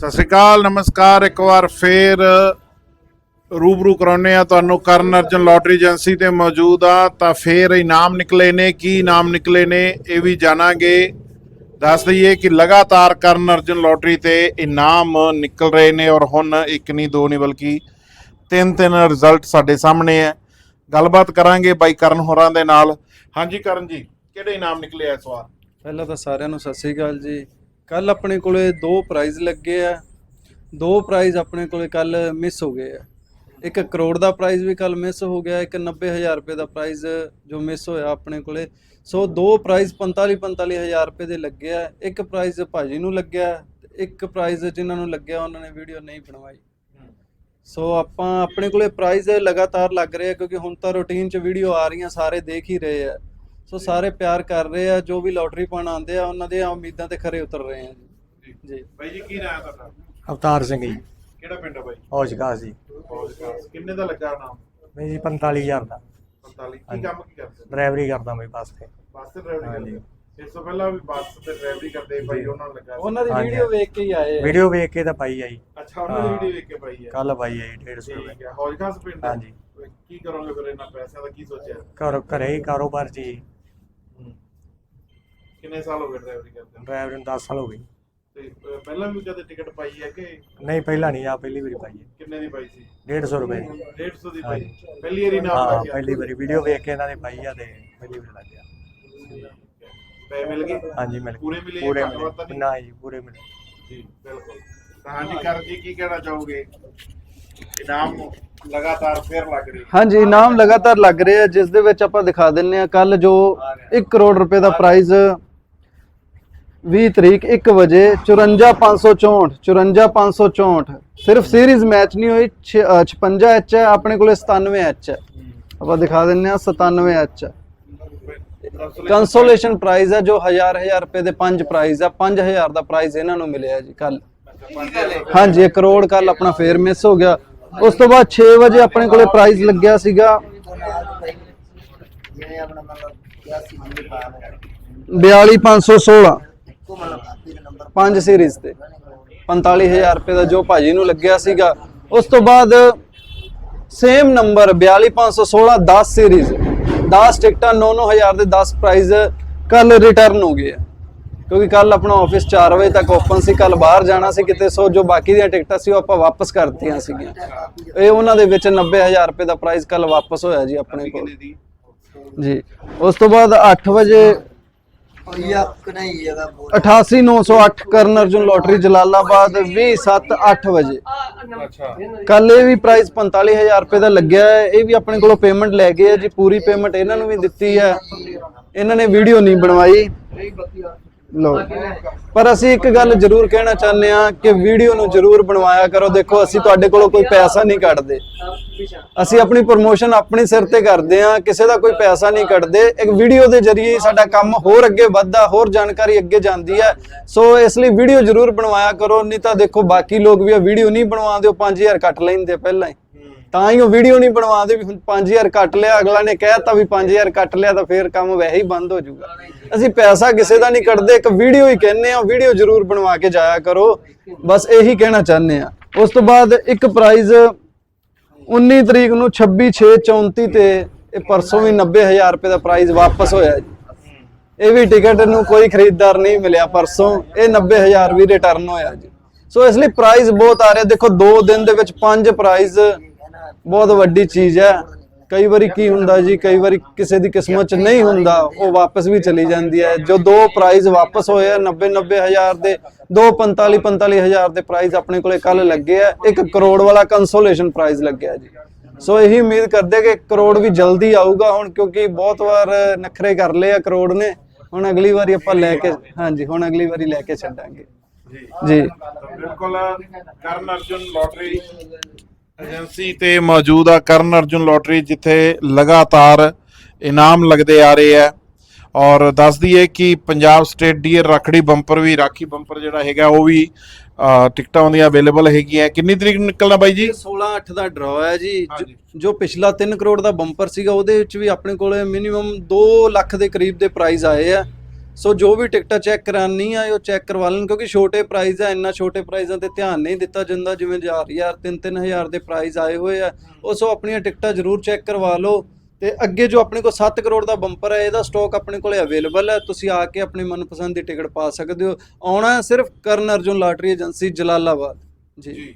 ਸਤਿ ਸ਼੍ਰੀ ਅਕਾਲ, ਨਮਸਕਾਰ, ਇੱਕ ਵਾਰ ਫੇਰ ਰੂਬਰੂ ਕਰਾਉਨੇ ਆ ਤੁਹਾਨੂੰ ਕਰਨ ਅਰਜਨ ਲੋਟਰੀ ਏਜੰਸੀ ਤੇ ਮੌਜੂਦ ਆ ਤਾਂ ਫੇਰ ਇਨਾਮ ਨਿਕਲੇ ਨੇ, ਕੀ ਇਨਾਮ ਨਿਕਲੇ ਨੇ, ਇਹ ਵੀ ਜਾਣਾਂਗੇ। ਦੱਸ ਦਈਏ ਕਿ ਲਗਾਤਾਰ ਕਰਨ ਅਰਜਨ ਲੋਟਰੀ ਤੇ ਇਨਾਮ ਨਿਕਲ ਰਹੇ ਨੇ ਔਰ ਹੁਣ ਇੱਕ ਨਹੀਂ, ਦੋ ਨਹੀਂ, ਬਲਕਿ ਤਿੰਨ ਤਿੰਨ ਰਿਜ਼ਲਟ ਸਾਡੇ ਸਾਹਮਣੇ ਹੈ। ਗੱਲਬਾਤ ਕਰਾਂਗੇ ਬਾਈ ਕਰਨ ਹੋਰਾਂ ਦੇ ਨਾਲ। ਹਾਂਜੀ ਕਰਨ ਜੀ, ਕਿਹੜੇ ਇਨਾਮ ਨਿਕਲੇ ਆ ਇਸ ਵਾਰ? ਪਹਿਲਾਂ ਤਾਂ ਸਾਰਿਆਂ ਨੂੰ ਸਤਿ ਸ੍ਰੀ ਅਕਾਲ ਜੀ। ਕੱਲ ਆਪਣੇ ਕੋਲੇ ਦੋ ਪ੍ਰਾਈਜ਼ ਲੱਗੇ ਆ। ਦੋ ਪ੍ਰਾਈਜ਼ ਆਪਣੇ ਕੋਲੇ ਕੱਲ ਮਿਸ ਹੋ ਗਏ ਆ। ਇੱਕ ਕਰੋੜ ਦਾ ਪ੍ਰਾਈਜ਼ ਵੀ ਕੱਲ ਮਿਸ ਹੋ ਗਿਆ, ਇੱਕ 90000 ਰੁਪਏ ਦਾ ਪ੍ਰਾਈਜ਼ ਜੋ ਮਿਸ ਹੋਇਆ ਆਪਣੇ ਕੋਲੇ। ਸੋ ਦੋ ਪ੍ਰਾਈਜ਼ 45 45000 ਰੁਪਏ ਦੇ ਲੱਗੇ ਆ। ਇੱਕ ਪ੍ਰਾਈਜ਼ ਭਾਜੀ ਨੂੰ ਲੱਗਿਆ ਤੇ ਇੱਕ ਪ੍ਰਾਈਜ਼ ਜਿਨ੍ਹਾਂ ਨੂੰ ਲੱਗਿਆ ਉਹਨਾਂ ਨੇ ਵੀਡੀਓ ਨਹੀਂ ਬਣਵਾਈ। ਸੋ ਆਪਾਂ ਆਪਣੇ ਕੋਲੇ ਪ੍ਰਾਈਜ਼ ਲਗਾਤਾਰ ਲੱਗ ਰਹੇ ਆ ਕਿਉਂਕਿ ਹੁਣ ਤਾਂ ਰੂਟੀਨ 'ਚ ਵੀਡੀਓ ਆ ਰਹੀਆਂ, ਸਾਰੇ ਦੇਖ ਹੀ ਰਹੇ ਆ। ਸੋ ਸਾਰੇ ਪਿਆਰ ਕਰ ਰਹੇ ਆ ਜੋ ਵੀ ਲੋਟਰੀ ਪਾਉਣ ਆਉਂਦੇ ਆ ਉਹਨਾਂ ਦੀਆਂ ਉਮੀਦਾਂ ਤੇ ਖਰੇ ਉਤਰ ਰਹੇ ਆ ਜੀ। ਜੀ। ਬਾਈ ਜੀ ਕੀ ਨਾਮ ਤੁਹਾਡਾ? ਅਵਤਾਰ ਸਿੰਘ ਜੀ। ਕਿਹੜਾ ਪਿੰਡ ਹੈ ਬਾਈ? ਔਜਗਾਸ ਜੀ। ਕਿੰਨੇ ਦਾ ਲੱਗਾ ਨਾਮ? ਮੈਂ ਜੀ 45000 ਦਾ। 45 ਕੀ। ਕੰਮ ਕੀ ਕਰਦੇ? ਡਰਾਈਵਰੀ ਕਰਦਾ ਮੈਂ ਬੱਸ ਤੇ। ਬੱਸ ਤੇ ਡਰਾਈਵਰੀ। ਕਰਦੇ? ਇਸ ਤੋਂ ਪਹਿਲਾਂ ਵੀ ਬੱਸ ਤੇ ਡਰਾਈਵਰੀ ਕਰਦੇ ਬਾਈ ਉਹਨਾਂ ਨੂੰ ਲੱਗਾ। ਉਹਨਾਂ ਦੀ ਵੀਡੀਓ। ਵੇਖ ਕੇ ਹੀ ਆਏ ਆ। ਵੀਡੀਓ ਵੇਖ ਕੇ ਤਾਂ ਪਾਈ ਆਈ ਅੱਛਾ ਉਹਨਾਂ ਦੀ। ਵੀਡੀਓ ਵੇਖ ਕੇ ਪਾਈ ਹੈ ਕੱਲ ਪਾਈ ਆਈ 150 ਰੁਪਏ। ਠੀਕ ਹੈ ਹੌਜਗਾਸ ਪਿੰਡ ਹੈ? ਹਾਂਜੀ। ਕੀ ਕਰੋਗੇ ਫਿਰ ਇਹਨਾਂ ਪੈਸਿਆਂ ਦਾ ਕੀ ਸੋਚਿਆ? ਘਰ ਘਰੇ ਹੀ ਕਾਰੋਬਾਰ ਜੀ। ਕਿੰਨੇ ਸਾਲ ਹੋ ਗਏ ਡਰਾਈਵਰੀ ਕਰਦੇ ਨੂੰ? ਡਰਾਈਵਰ ਨੂੰ 10 ਸਾਲ ਹੋ ਗਏ ਤੇ ਅਹ, ਪਹਿਲਾਂ ਵੀ ਕਦੇ ਟਿਕਟ ਪਾਈ ਹੈ ਕਿ? ਨਹੀਂ ਪਹਿਲਾਂ ਨਹੀਂ ਆ ਪਹਿਲੀ ਵਾਰੀ ਪਾਈ ਹੈ। ਕਿੰਨੇ ਦੀ ਪਾਈ ਸੀ? 150 ਰੁਪਏ। 150 ਦੀ ਪਾਈ। ਪਹਿਲੀ ਵਾਰੀ ਨਾਮ ਹਾਂ ਲੱਗਿਆ ਪਹਿਲੀ ਵਾਰੀ ਵੀਡੀਓ ਵੇਖ ਕੇ ਇਹਨਾਂ ਨੇ ਪਾਈ ਆ ਤੇ ਪਹਿਲੀ ਵਾਰੀ ਲੱਗ ਗਿਆ। ਪੈਸੇ ਮਿਲ ਗਏ ਹਾਂਜੀ ਮਿਲ ਗਏ। ਪੂਰੇ ਮਿਲੇ ਪੂਰੇ ਘੱਟ ਵੱਧ ਤਾਂ ਮਿਲੇ। ਨਹੀਂ? ਨਾ ਜੀ ਪੂਰੇ ਮਿਲੇ। ਜੀ ਬਿਲਕੁਲ। ਤਾਂ ਹਾਂਜੀ ਕਰਨ ਜੀ ਕੀ ਕਹਿਣਾ ਚਾਹੋਗੇ? ਇਨਾਮ ਲਗਾਤਾਰ ਫੇਰ ਲੱਗ ਰਹੀ। ਹਾਂਜੀ ਇਨਾਮ ਲਗਾਤਾਰ ਲੱਗ ਰਹੇ ਆ ਜਿਸ ਦੇ ਵਿੱਚ ਆਪਾਂ ਦਿਖਾ ਦਿੰਨੇ ਆ ਕੱਲ ਜੋ 1 ਕਰੋੜ ਰੁਪਏ ਦਾ ਪ੍ਰਾਈਜ਼ 20 ਤਰੀਕ 1 ਵਜੇ 54564 54564 ਸਿਰਫ ਸੀਰੀਜ਼ ਮੈਚ ਨਹੀਂ ਹੋਈ 56 ਐਚ ਹੈ, ਆਪਣੇ ਕੋਲੇ 97 ਐਚ ਹੈ। ਆਪਾਂ ਦਿਖਾ ਦਿੰਨੇ ਆ 97 ਐਚ ਹੈ। ਕੰਸੋਲੇਸ਼ਨ ਪ੍ਰਾਈਜ਼ ਹੈ ਜੋ ਹਜ਼ਾਰ ਹਜ਼ਾਰ ਰੁਪਏ ਦੇ ਪੰਜ ਪ੍ਰਾਈਜ਼ ਆ 5000 ਦਾ ਪ੍ਰਾਈਜ਼ ਇਹਨਾਂ ਨੂੰ ਮਿਲਿਆ ਜੀ ਕੱਲ ਹਾਂਜੀ 1 ਕਰੋੜ ਕੱਲ ਆਪਣਾ ਫੇਰ ਮਿਸ ਹੋ ਗਿਆ। ਉਸ ਤੋਂ ਬਾਅਦ 6 ਵਜੇ ਆਪਣੇ ਕੋਲੇ ਪ੍ਰਾਈਜ਼ ਲੱਗਿਆ ਸੀਗਾ। 42516 ਪੰਜ ਸੀਰੀਜ਼ ਤੇ। 45000 ਰੁਪਏ ਦਾ ਜੋ ਭਾਜੀ ਨੂੰ ਲੱਗਿਆ ਸੀਗਾ। ਉਸ ਤੋਂ ਬਾਅਦ ਸੇਮ ਨੰਬਰ 42516 10 ਸੀਰੀਜ਼ 10 ਟਿਕਟਾਂ 9-9000 ਦੇ 10 ਪ੍ਰਾਈਜ਼ ਕੱਲ ਰਿਟਰਨ ਹੋ ਗਏ ਆ। ਕਿਉਂਕਿ ਕੱਲ ਆਪਣਾ ਆਫਿਸ 4 ਵਜੇ ਤੱਕ ਓਪਨ ਸੀ ਕੱਲ ਬਾਹਰ ਜਾਣਾ ਸੀ ਕਿਤੇ ਸੋ ਜੋ ਬਾਕੀ ਦੀਆਂ ਟਿਕਟਾਂ ਸੀ ਉਹ ਆਪਾਂ ਵਾਪਸ ਕਰਤੀਆਂ ਸੀਗੀਆਂ। ਇਹ ਉਹਨਾਂ ਦੇ ਵਿੱਚ 90000 ਰੁਪਏ ਦਾ ਪ੍ਰਾਈਜ਼ ਕੱਲ ਵਾਪਸ ਹੋਇਆ ਜੀ ਆਪਣੇ ਕੋਲ। ਜੀ। ਉਸ ਤੋਂ ਬਾਅਦ 8 ਵਜੇ 88908 ਕਰਨ ਅਰਜੁਨ ਲੋਟਰੀ ਜਲਾਲਾਬਾਦ 278 ਵਜੇ। ਅੱਛਾ। ਕੱਲ ਇਹ ਵੀ ਪ੍ਰਾਈਸ 45000 ਰੁਪਏ ਦਾ ਲੱਗਿਆ ਹੈ। ਇਹ ਵੀ ਆਪਣੇ ਕੋਲੋਂ ਪੇਮੈਂਟ ਲੈ ਗਏ ਆ ਜੀ। ਪੂਰੀ ਪੇਮੈਂਟ ਇਹਨਾਂ ਨੂੰ ਵੀ ਦਿੱਤੀ ਹੈ। ਇਹਨਾਂ ਨੇ ਵੀਡੀਓ ਨਹੀਂ ਬਣਵਾਈ। ਲੋ ਪਰ ਅਸੀਂ ਇੱਕ ਗੱਲ ਜ਼ਰੂਰ ਕਹਿਣਾ ਚਾਹੁੰਦੇ ਆ ਕਿ ਵੀਡੀਓ ਨੂੰ ਜ਼ਰੂਰ ਬਣਵਾਇਆ ਕਰੋ। ਦੇਖੋ, ਅਸੀਂ ਤੁਹਾਡੇ ਕੋਲੋਂ ਕੋਈ ਪੈਸਾ ਨਹੀਂ ਕੱਢਦੇ। ਅਸੀਂ ਆਪਣੀ ਪ੍ਰੋਮੋਸ਼ਨ ਆਪਣੇ ਸਿਰ ਤੇ ਕਰਦੇ ਆ ਕਿਸੇ ਦਾ ਕੋਈ ਪੈਸਾ ਨਹੀਂ ਕੱਢਦੇ। ਇੱਕ ਵੀਡੀਓ ਦੇ ਜ਼ਰੀਏ ਸਾਡਾ ਕੰਮ ਹੋਰ ਅੱਗੇ ਵੱਧਦਾ, ਹੋਰ ਜਾਣਕਾਰੀ ਅੱਗੇ ਜਾਂਦੀ ਹੈ। ਸੋ ਇਸ ਲਈ ਵੀਡੀਓ ਜ਼ਰੂਰ ਬਣਵਾਇਆ ਕਰੋ। ਨਹੀਂ ਤਾਂ ਦੇਖੋ, ਬਾਕੀ ਲੋਕ ਵੀ ਆ, ਵੀਡੀਓ ਨਹੀਂ ਬਣਵਾਉਂਦੇ, ਉਹ 5000 ਕੱਟ ਲੈਂਦੇ ਪਹਿਲਾਂ ਹੀ। ਤਾਂ ਹੀ ਉਹ ਵੀਡੀਓ ਨਹੀਂ ਬਣਵਾਉਂਦੇ ਵੀ ਹੁਣ 5000 ਕੱਟ ਲਿਆ, ਅਗਲਾ ਨੇ ਕਹਿਤਾ ਵੀ 5000 ਕੱਟ ਲਿਆ ਤਾਂ ਫੇਰ ਕੰਮ ਵੈਸੇ ਹੀ ਬੰਦ ਹੋ ਜਾਊਗਾ। ਅਸੀਂ ਪੈਸਾ ਕਿਸੇ ਦਾ ਨਹੀਂ ਕੱਢਦੇ, ਇੱਕ ਵੀਡੀਓ ਹੀ ਕਹਿੰਨੇ ਆ ਵੀਡੀਓ ਜ਼ਰੂਰ ਬਣਵਾ ਕੇ ਜਾਇਆ ਕਰੋ। ਬਸ ਇਹੀ ਕਹਿਣਾ ਚਾਹੁੰਦੇ ਆ ਉਸ ਤੋਂ ਬਾਅਦ ਇੱਕ ਪ੍ਰਾਈਜ਼ 19 ਤਰੀਕ ਨੂੰ 26 6 34 ਤੇ ਇਹ ਪਰਸੋਂ ਵੀ 90000 ਰੁਪਏ ਦਾ ਪ੍ਰਾਈਜ਼ ਵਾਪਸ ਹੋਇਆ ਜੀ। ਇਹ ਵੀ ਟਿਕਟ ਨੂੰ ਕੋਈ ਖਰੀਦਦਾਰ ਨਹੀਂ ਮਿਲਿਆ ਪਰਸੋਂ, ਇਹ 90000 ਵੀ ਰਿਟਰਨ ਹੋਇਆ ਜੀ। ਸੋ ਇਸ ਲਈ ਪ੍ਰਾਈਜ਼ ਬਹੁਤ ਆ ਰਿਹਾ। ਦੇਖੋ 2 ਦਿਨ ਦੇ ਵਿੱਚ ਪੰਜ ਪ੍ਰਾਈਜ਼ ਬਹੁਤ ਵੱਡੀ ਚੀਜ਼ ਹੈ। ਕਈ ਵਾਰੀ ਕੀ ਹੁੰਦਾ ਜੀ ਕਈ ਵਾਰੀ ਕਿਸੇ ਦੀ ਕਿਸਮਤ ਚ ਨਹੀਂ ਹੁੰਦਾ ਉਹ ਵਾਪਸ ਵੀ ਚਲੀ ਜਾਂਦੀ ਹੈ। ਜੋ ਦੋ ਪ੍ਰਾਈਜ਼ ਵਾਪਸ ਹੋਏ ਆ 90 90000 ਦੇ ਦੋ 45 45000 ਦੇ ਪ੍ਰਾਈਜ਼ ਆਪਣੇ ਕੋਲੇ ਕੱਲ ਲੱਗੇ ਆ ਇੱਕ ਕਰੋੜ ਵਾਲਾ ਕੰਸੋਲੇਸ਼ਨ ਪ੍ਰਾਈਜ਼ ਲੱਗਿਆ ਜੀ। ਸੋ ਇਹੀ ਉਮੀਦ ਕਰਦੇ ਕਿ ਕਰੋੜ ਵੀ ਜਲਦੀ ਆਊਗਾ ਹੁਣ ਕਿਉਂਕਿ ਬਹੁਤ ਵਾਰ ਨਖਰੇ ਕਰ ਲਏ ਆ ਕਰੋੜ ਨੇ। ਹੁਣ ਅਗਲੀ ਵਾਰੀ ਆਪਾਂ ਲੈ ਕੇ ਹਾਂਜੀ ਹੁਣ ਅਗਲੀ ਵਾਰੀ ਲੈ ਕੇ ਛੱਡਾਂਗੇ। ਜੀ। ਬਿਲਕੁਲ ਕਰਨ ਅਰਜੁਨ ਲੋਟਰੀ ਏਜੰਸੀ ਤੇ ਮੌਜੂਦ ਆ ਕਰਨ ਅਰਜੁਨ ਲੋਟਰੀ ਜਿੱਥੇ ਲਗਾਤਾਰ ਇਨਾਮ ਲੱਗਦੇ ਆ ਰਹੇ ਆ। ਔਰ ਦੱਸ ਦਈਏ ਕਿ Punjab state dear Rakhri bumper ਵੀ ਰਾਖੀ ਬੰਪਰ ਜਿਹੜਾ ਹੈਗਾ ਉਹ ਵੀ ਟਿਕਟਾਂ ਉਹਦੀਆਂ ਅਵੇਲੇਬਲ ਹੈਗੀਆਂ। ਕਿੰਨੀ ਤਰੀਕ ਨੂੰ ਨਿਕਲਣਾ ਬਾਈ ਜੀ? 16 8 ਦਾ ਡਰਾ ਹੈ ਜੀ। ਜੋ ਪਿਛਲਾ 3 ਕਰੋੜ ਦਾ ਬੰਪਰ ਸੀਗਾ ਉਹਦੇ ਵਿੱਚ ਵੀ ਆਪਣੇ ਕੋਲੇ ਮਿਨੀਮਮ 2 ਲੱਖ ਦੇ ਕਰੀਬ ਦੇ ਪ੍ਰਾਈਜ਼ ਆਏ ਆ। ਸੋ ਜੋ ਵੀ ਟਿਕਟਾਂ ਚੈੱਕ ਕਰਾਨੀ ਆ, ਉਹ ਚੈੱਕ ਕਰਵਾ ਲੈਣ, ਕਿਉਂਕਿ ਛੋਟੇ ਪ੍ਰਾਈਜ਼ ਆ, ਇੰਨਾ ਛੋਟੇ ਪ੍ਰਾਈਜ਼ਾਂ ਤੇ ਧਿਆਨ ਨਹੀਂ ਦਿੱਤਾ ਜਾਂਦਾ। ਜਿਵੇਂ 1000 ਹਜ਼ਾਰ 3-3000 ਦੇ ਪ੍ਰਾਈਜ਼ ਆਏ ਹੋਏ ਆ, ਉਹ ਸੋ ਆਪਣੀਆਂ ਟਿਕਟਾਂ ਜ਼ਰੂਰ ਚੈੱਕ ਕਰਵਾ ਲਓ। ਤੇ ਅੱਗੇ ਜੋ ਆਪਣੇ ਕੋਲ 7 ਕਰੋੜ ਦਾ ਬੰਪਰ ਹੈ ਇਹਦਾ ਸਟਾਕ ਆਪਣੇ ਕੋਲੇ ਅਵੇਲੇਬਲ ਹੈ ਤੁਸੀਂ ਆ ਕੇ ਆਪਣੀ ਮਨਪਸੰਦ ਦੀ ਟਿਕਟ ਪਾ ਸਕਦੇ ਹੋ। ਆਉਣਾ ਸਿਰਫ ਕਰਨ ਅਰਜੁਨ ਲਾਟਰੀ ਏਜੰਸੀ, ਜਲਾਲਾਬਾਦ। ਜੀ। ਜੀ।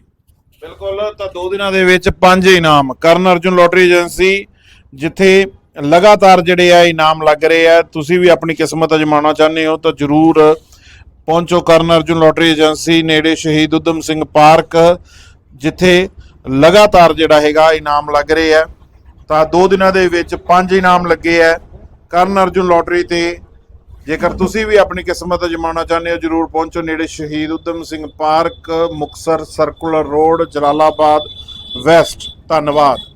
ਬਿਲਕੁਲ, ਤਾਂ ਦੋ ਦਿਨਾਂ ਦੇ ਵਿੱਚ ਪੰਜ ਇਨਾਮ। ਕਰਨ ਅਰਜੁਨ ਲੋਟਰੀ ਏਜੰਸੀ, ਜਿੱਥੇ ਲਗਾਤਾਰ ਜਿਹੜੇ ਆ ਇਨਾਮ ਲੱਗ ਰਹੇ ਆ। ਤੁਸੀਂ ਵੀ ਆਪਣੀ ਕਿਸਮਤ ਅਜਮਾਉਣਾ ਚਾਹੁੰਦੇ ਹੋ ਤਾਂ ਜਰੂਰ ਪਹੁੰਚੋ ਕਰਨ ਅਰਜੁਨ ਲੋਟਰੀ ਏਜੰਸੀ ਨੇੜੇ ਸ਼ਹੀਦ ਉਦਮ ਸਿੰਘ ਪਾਰਕ ਜਿੱਥੇ ਲਗਾਤਾਰ ਜਿਹੜਾ ਹੈਗਾ ਇਨਾਮ ਲੱਗ ਰਹੇ ਆ। ਤਾਂ ਦੋ ਦਿਨਾਂ ਦੇ ਵਿੱਚ ਪੰਜ ਇਨਾਮ ਲੱਗੇ ਆ ਕਰਨ ਅਰਜੁਨ ਲੋਟਰੀ ਤੇ। ਜੇਕਰ ਤੁਸੀਂ ਵੀ ਆਪਣੀ ਕਿਸਮਤ ਅਜਮਾਉਣਾ ਚਾਹੁੰਦੇ ਹੋ, ਜਰੂਰ ਪਹੁੰਚੋ। ਨੇੜੇ Shaheed Udham Singh park Muktsar circular road Jalalabad west ਧੰਨਵਾਦ।